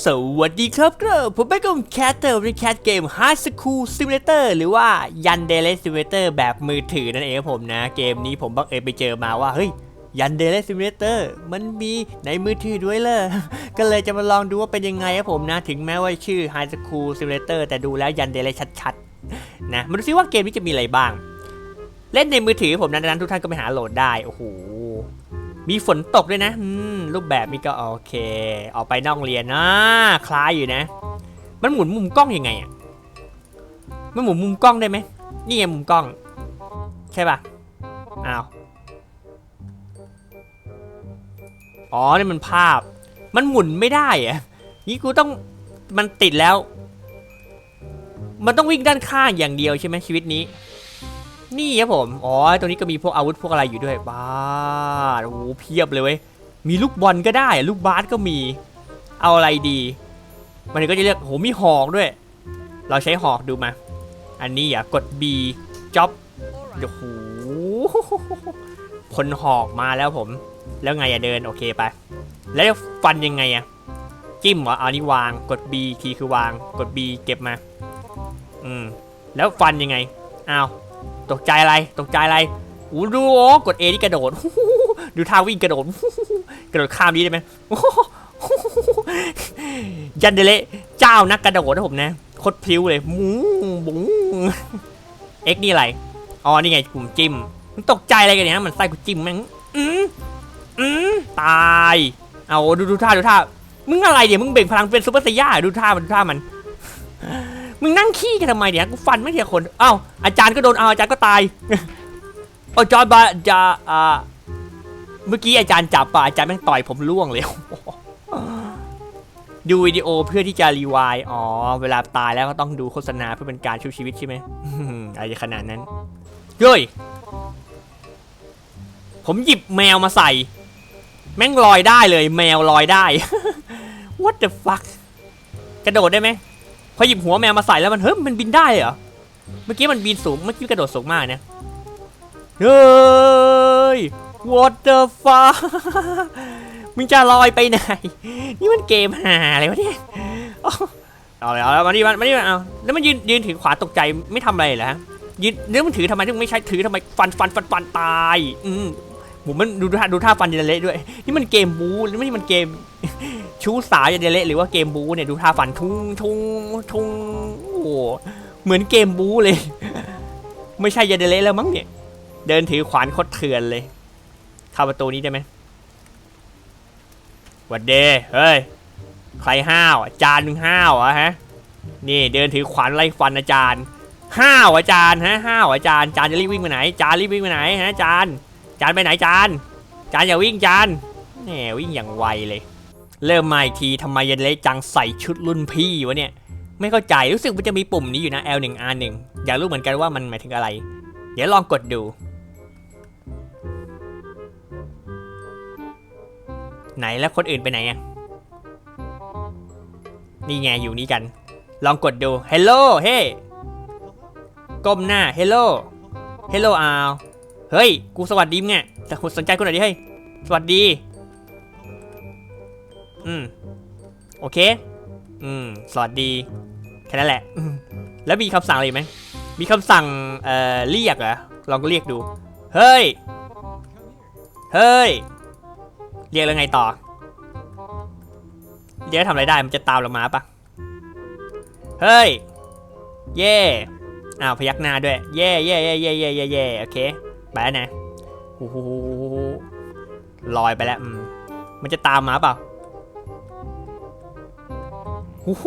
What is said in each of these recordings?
สวัสดีครับครับผมเป็นกับแคทเตอร์ในแคทเกม High School Simulator หรือว่า ยันเดเล Simulator แบบมือถือนั่นเองครับผมนะ เกมนี้ผมบังเอิญไปเจอมาว่า เฮ้ย ยันเดเล Simulator มันมีในมือถือด้วยเลยก็เลยจะมาลองดูว่าเป็นยังไงครับผมนะ ถึงแม้ว่าชื่อ High School Simulator แต่ดูแล้วยันเดเลชัดๆ นะมาดูซิว่าเกมนี้จะมีอะไรบ้าง เล่นในมือถือผมนะดังนั้นทุกท่านก็ไปหาโหลดได้โอ้โห มีฝนตกด้วยนะรูปแบบนี้ก็โอเค ออกไปนอกโรงเรียนนะคล้ายอยู่นะ มันหมุนมุมกล้องยังไงอะมันหมุนมุมกล้องได้ไหมนี่ไงมุมกล้อง ใช่ป่ะอ้าวอ๋อนี่มันภาพ มันหมุนไม่ได้อะนี่กูต้องมันติดแล้ว มันต้องวิ่งด้านข้างอย่างเดียวใช่ไหมชีวิตนี้ นี่ครับผม อ๋อ ตรงนี้ก็มีพวกอาวุธพวกอะไรอยู่ด้วย บ้า โอ้โห เพียบเลยเว้ย มีลูกบอลก็ได้ ลูกบาสก็มี เอาอะไรดี มันก็จะเรียกโห มีหอกด้วย เราใช้หอกดูมา อันนี้อะกด B จ็อบโอ้โหพลหอกมาแล้วผม แล้วไงอะเดิน โอเคไป แล้วฟันยังไงอะจิ้มเหรอเอานี่วาง กด B ทีคือวาง กด B เก็บมา อืม แล้วฟันยังไง อ้าว ตกใจอะไร ตกใจอะไรอู้ดูโอ้กด A นี่กระโดด ดูท่าวิ่งกระโดด กระโดดข้ามนี้ได้ไหมยันเดเละเจ้านักกระโดดนะผมนะโคตรพลิ้วเลยมุ้งบุ้งเอ็กนี่อะไร อ๋อ นี่ไงปุ่มจิ้ม มันตกใจอะไรกันเนี่ย มันไส้กูจิ้มแม่งอืมอืมตาย เอาดูดูท่าดูท่า มึงอะไรเดี๋ยวมึงเบ่งพลังเป็นซูเปอร์ไซย่าดูท่ามันดูท่ามัน มึงนั่งขี้กันทำไมเนี่ยกูฟันไม่เทียคนเอ้าอาจารย์ก็โดนเอาอาจารย์ก็ตายอาจารย์บาจะอ่าเมื่อกี้อาจารย์จับป่ะอาจารย์แม่งต่อยผมล่วงเลยดูวิดีโอเพื่อที่จะรีวายอ๋อ เวลาตายแล้วก็ต้องดูโฆษณาเพื่อเป็นการชูชีวิตใช่ไหมอะไรขนาดนั้นเฮ้ยผมหยิบแมวมาใส่ แม่งลอยได้เลย แมวลอยได้ What the fuck กระโดดได้ไหมพ อหยิบหัวแมวมาใส่แล้วมันเฮ้ยมันบินได้เหรอเมื่อกี้มันบินสูงเมื่อกี้กระโดดสูงมากเนี่ยเฮ้ย what the fuck มึงจะลอยไปไหน นี่มันเกมหาอะไรวะเนี่ยเอาเลยเอาแล้วมาดิมามาดิมาเอาแล้วมันยืนยืนถือขวาตกใจไม่ทำอะไรเหรอฮะยืนแล้วมันถือทำไมถึงไม่ใช้ถือทำไมฟันฟันฟันฟันตาย อืม ผมมันดูท่าดูท่าฟันยันเละด้วย นี่มันเกมบูหรือไม่มันเกมชู้สาวยันเละหรือว่าเกมบูเนี่ยดูท่าฟันทุ่งทุ่งทุ่งโอ้โหเหมือนเกมบูเลย ไม่ใช่ยันเละแล้วมั้งเนี่ย เดินถือขวานโคตรเถื่อนเลยเข้าประตูนี้ได้ไหมหวัดเดเฮ้ยใครห้าวอาจารย์มึงห้าวอะฮะนี่เดินถือขวานไล่ฟันอาจารย์ ห้าวอาจารย์ฮะห้าวอาจารย์อาจารย์จะรีบวิ่งไปไหนอาจารย์รีบวิ่งไปไหนฮะอาจารย์ จารย์ไปไหนจารย์อาจารย์อย่าวิ่งจารย์แหมวิ่งอย่างไวเลย เริ่มมาอีกทีทำไมยันเละจังใส่ชุดรุ่นพี่วะเนี่ย ไม่เข้าใจรู้สึกมันจะมีปุ่มนี้อยู่นะ L1 R1 อยากรู้เหมือนกันว่ามันหมายถึงอะไร เดี๋ยวลองกดดู ไหนแล้วคนอื่นไปไหนอะนี่ไงอยู่นี่กัน ลองกดดู Hello เฮ้ก้มหน้า Hello Hello อาว เฮ้ย กูสวัสดีมึงไงแต่สนใจกูหน่อยดิเฮ้ย สวัสดี อืม โอเค อืม สวัสดี แค่นั้นแหละ แล้วมีคำสั่งอะไรไหม มีคำสั่ง เอ่อ เรียกเหรอ ลองเรียกดู เฮ้ย เฮ้ย เรียกแล้วไงต่อ เรียกทำอะไรได้ มันจะตามเรามาปะเฮ้ย เย่อ้าวพยักหน้าด้วย เย่เย่เย่เย่เย่เย่เย่โอเค ไปแล้วนะโอ้โหลอยไปแล้วมมันจะตามมาเปล่าโอ้โห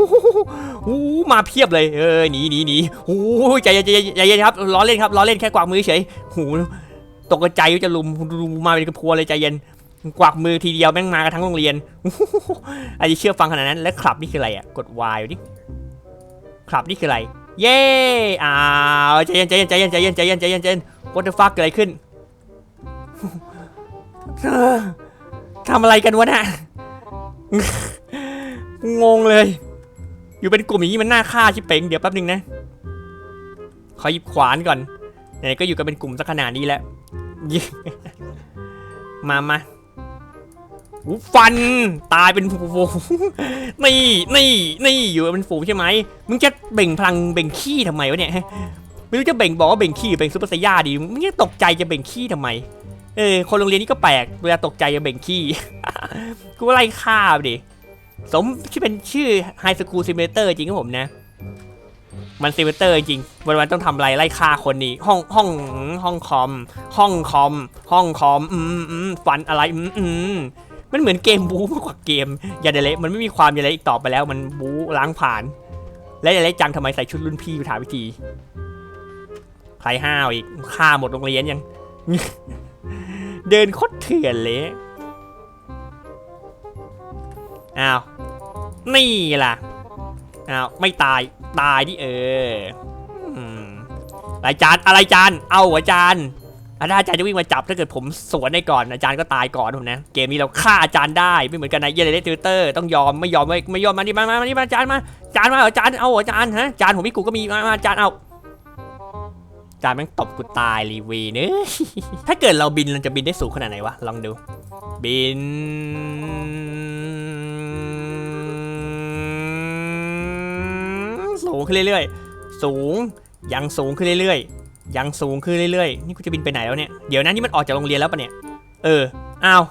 โอ้โหมาเพียบเลยเออหนีหนีหนีโอ้โหใจเย็นใจเย็นใจเย็นครับล้อเล่นครับล้อเล่นแค่กวากมือเฉยโอ้โหตกใจว่าจะลุมลุมมาเป็นกระพัวเลยใจเย็นกวักมือทีเดียวแม่งมากันทั้งโรงเรียนไอ้เชื่อฟังขนาดนั้น แล้วคลับนี่คืออะไรอะ กด Y ดิคลับนี่คืออะไร เย้อ้าวใจเย็นใจเย็นใจเย็นใจเย็นใจเย็นใจเย็นใจเย็น what the fuck เกิดอะไรขึ้นทำอะไรกันวะน่ะงงเลย อยู่เป็นกลุ่มอย่างนี้มันน่าฆ่าชิเป่งเดี๋ยวแป๊บนึงนะ ขอหยิบขวานก่อนไหนก็อยู่กันเป็นกลุ่มสักขนาดนี้แล้วมามาฟันตายเป็นฝูงนี่นี่นี่อยู่เป็นฝูงใช่ไหมมึงจะเบ่งพลังเบ่งขี้ทำไมวะเนี่ย ไม่รู้จะเบ่งบอกว่าเบ่งขี้หรือเบ่งซุปเปอร์ไซย่าดีมึงจะตกใจจะเบ่งขี้ทำไม เออ คนโรงเรียนนี้ก็แปลกเวลาตกใจจะเบ่งขี้ กูไล่ฆ่าไปดิ สมที่เป็นชื่อไฮสคูลซิม u เตอร์จริงครับผมนะ มันซิม u เตอร์จริง วันวันต้องทำอะไรไล่ฆ่าคนนี่ห้องห้องห้องคอม ห้องคอม ห้องคอม อืมอืมฟันอะไร อืมอืมมันเหมือนเกมบู๊มากกว่าเกมยาเดเละมันไม่มีความยาเดเละอีกต่อไปแล้ว มันบู๊ล้างผ่าน และยาเดเละจังทำไมใส่ชุดรุ่นพี่ไปถามวิธี ใครห้าวอีกฆ่าหมดโรงเรียนยัง เดินโคตรเถื่อนเลยอ้าวนี่ล่ะอ้าวไม่ตายตายดิเอออืมอะไรจานอะไรจานเอาอาจารย์อาจารย์จะวิ่งมาจับถ้าเกิดผมสวนได้ก่อนอาจารย์ก็ตายก่อนผมนะเกมนี้เราฆ่าอาจารย์ได้ไม่เหมือนกันนะเยเลเลติวเตอร์ต้องยอมไม่ยอมไม่ไม่ยอมมาดิมามามานี่มาอาจารย์มาอาจารย์มาเอาอจารย์เอาอาจารย์ฮะอาจารย์ผมพี่กูก็มีมาอาจารย์เอา จารย์แม่งตบกูตายรีวีเนอถ้าเกิดเราบินเราจะบินได้สูงขนาดไหนวะ ลองดู บิน สูงขึ้นเรื่อยๆ สูง ยังสูงขึ้นเรื่อยๆ ยังสูงขึ้นเรื่อยๆ นี่กูจะบินไปไหนแล้วเนี่ย เดี๋ยวนะนี่มันออกจากโรงเรียนแล้วปะเนี่ย เออ อ้าว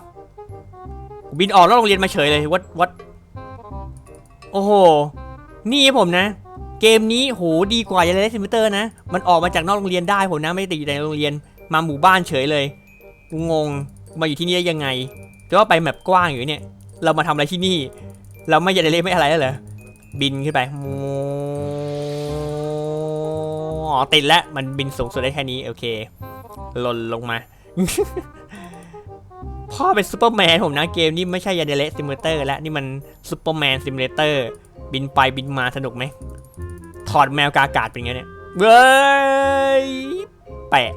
บินออกนอกโรงเรียนมาเฉยเลยวัดวัดโอ้โห นี่ผมนะ เกมนี้โหดีกว่าอย่างไรซิมิเตอร์นะ มันออกมาจากนอกโรงเรียนได้ผมนะ ไม่ได้ติดอยู่ในโรงเรียน มาหมู่บ้านเฉยเลยกูงง มาอยู่ที่นี่ได้ยังไงแต่ว่าไปแมปกว้างอยู่เนี่ย เรามาทำอะไรที่นี่ เราไม่อยากจะเล่นไม่อะไรแล้วเหรอ บินขึ้นไปอ๋อติดแล้ว มันบินสูงสุดได้แค่นี้ โอเค หล่นลงมา พ่อเป็นซูเปอร์แมนผมนะ เกมนี้ไม่ใช่ยาเดเลซิมูเตอร์แล้ว นี่มันซูเปอร์แมนซิมูเลเตอร์บินไปบินมาสนุกไหม อดแมวกากาศเป็นไงเนี่ยเว้ยแปะ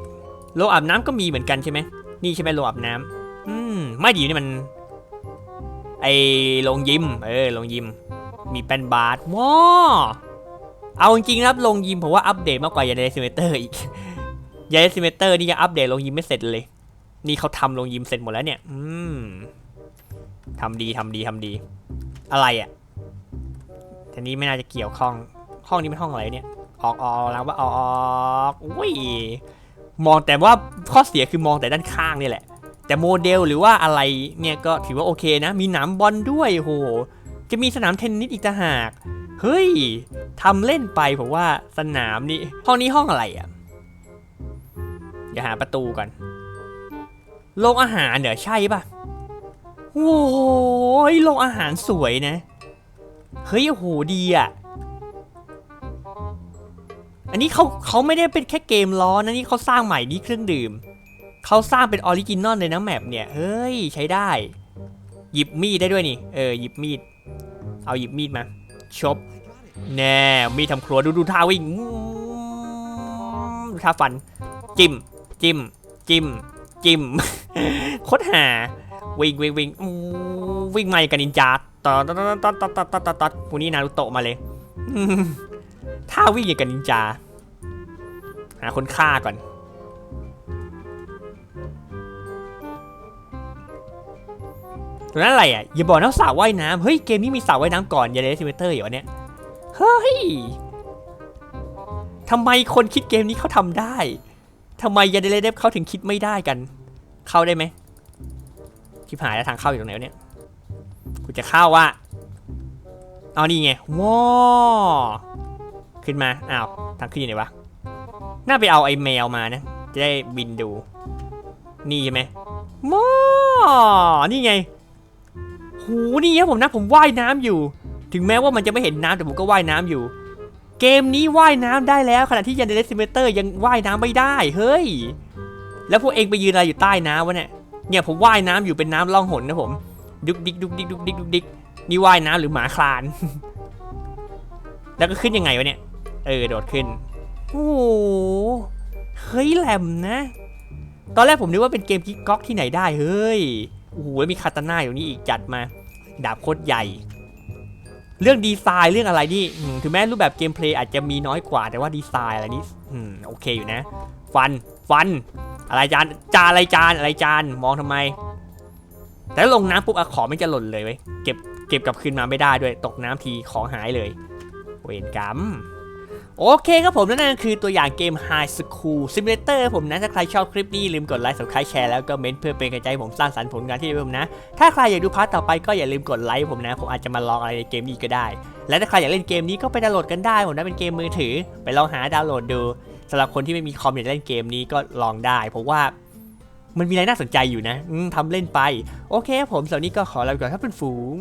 โรงอาบน้ำก็มีเหมือนกันใช่ไหมนี่ใช่ไหมโรงอาบน้ำอืมไม่ดีนี่มัน ไอโรงยิม เออโรงยิม มีแป้นบาสว้าเอาจริงๆนะครับโรงยิมผมว่าอัปเดตมากกว่ายาเดซิเมเตอร์อีกยาเดซิเมเตอร์นี่ยังอัปเดตโรงยิมไม่เสร็จเลย นี่เขาทำโรงยิมเสร็จหมดแล้วเนี่ย อืมทำดีทำดีทำดี อะไรอะ่ะทีนี้ไม่น่าจะเกี่ยวข้อง ห้องนี้เป็นห้องอะไรเนี่ย ออกออกแล้วว่าออกออกอุ้ยมองแต่ว่าข้อเสียคือมองแต่ด้านข้างนี่แหละ แต่โมเดลหรือว่าอะไรเนี่ยก็ถือว่าโอเคนะ มีหนามบอลด้วยโหจะมีสนามเทนนิสอีกต่างหาก เฮ้ยทำเล่นไปผมว่าสนามนี่ห้องนี้ห้องอะไรอะ่ะอย่าหาประตูก่อนโรงอาหารเดี๋ยวใช่ปะโอ้โหโรงอาหารสวยนะ เฮ้ยโอ้โหดีอะ อันนี้เขาเขาไม่ได้เป็นแค่เกมล้อนะนี่เขาสร้างใหม่นี่เครื่องดื่ม เขาสร้างเป็นออริจินอลในน้ำแมปเนี่ย เฮ้ย ใช้ได้ หยิบมีดได้ด้วยนี่ เออ หยิบมีด เอาหยิบมีดมา ชบ แน่ มีดทำครัวดูดูท่าวิ่งดูท่าฟัน จิมจิมจิมจิมค้นหา วิ่งวิ่งวิ่งวิ่งมาอย่กันอินจาตัดตัดตัดตัดตัดตัดตัดพวกนี้นารุโตะมาเลย ท่าวิ่งอย่างกับนินจา หาคนฆ่าก่อน ตรงนั้นอะไรอะ อย่าบอกนะสระว่ายน้ำเฮ้ย เกมนี้มีสระว่ายน้ำก่อนยาเดซิเมเตอร์อยู่วะเนี่ย เฮ้ยทำไมคนคิดเกมนี้เขาทำได้ทำไมยาเดเลเดฟเขาถึงคิดไม่ได้กัน เข้าได้ไหมชิบหายแล้วทางเข้าอยู่ตรงไหนเนี่ยกูจะเข้าว่ะเอานี่ไงว้า ขึ้นมา อ้าว ทางขึ้นอยู่ไหนวะ น่าไปเอาไอ้แมวมานะ จะได้บินดู นี่ใช่ไหมว้านี่ไง หูนี่ครับผมนะ ผมว่ายน้ำอยู่ ถึงแม้ว่ามันจะไม่เห็นน้ำแต่ผมก็ว่ายน้ำอยู่ เกมนี้ว่ายน้ำได้แล้ว ขณะที่ยันเดลซิเมเตอร์ยังว่ายน้ำไม่ได้ เฮ้ย แล้วพวกเองไปยืนอะไรอยู่ใต้น้ำวะเนี่ย เนี่ยผมว่ายน้ำอยู่เป็นน้ำล่องหนนะผม ดุกดิกดุกดิกดุกดิกดุกดิกนี่ว่ายน้ำหรือหมาคลาน แล้วก็ขึ้นยังไงวะเนี่ย เออโดดขึ้น โอ้โห เฮ้ยแหลมนะ ตอนแรกผมนึกว่าเป็นเกมกิ๊กก๊อกที่ไหนได้เฮ้ย โอ้โหมีคาตาน่าอยู่นี่อีกจัดมา ดาบโคตรใหญ่ เรื่องดีไซน์เรื่องอะไรนี่อืมถึงแม้รูปแบบเกมเพลย์อาจจะมีน้อยกว่าแต่ว่าดีไซน์อะไรนี่อืมโอเคอยู่นะ ฟันฟัน อะไรจานจานอะไรจานอะไรจานมองทำไม แต่ลงน้ำปุ๊บอะของมันจะหล่นเลยเว้ยเก็บเก็บกลับคืนมาไม่ได้ด้วย ตกน้ำทีของหายเลยเวรกรรม โอเคครับผมนั่นก็คือตัวอย่างเกม High School Simulator ผมนะ ถ้าใครชอบคลิปนี้ ลืมกดไลค์ subscribe แชร์แล้วก็เมน์เพื่อเป็นกำลังใจผมสร้างสรรค์ผลงานที่ดีผมนะ ถ้าใครอยากดูพาร์ทต่อไปก็อย่าลืมกดไลค์ผมนะ ผมอาจจะมาลองอะไรในเกมนี้ก็ได้ และถ้าใครอยากเล่นเกมนี้ก็ไปดาวน์โหลดกันได้ผมนะเป็นเกมมือถือ ไปลองหาดาวน์โหลดดูสำหรับคนที่ไม่มีคอมอยากเล่นเกมนี้ก็ลองได้เพราะว่ามันมีอะไรน่าสนใจอยู่นะทำเล่นไป โอเคครับผมสำหรับนนี้ก็ขอลาไปก่อนครับเพื่อนฝูง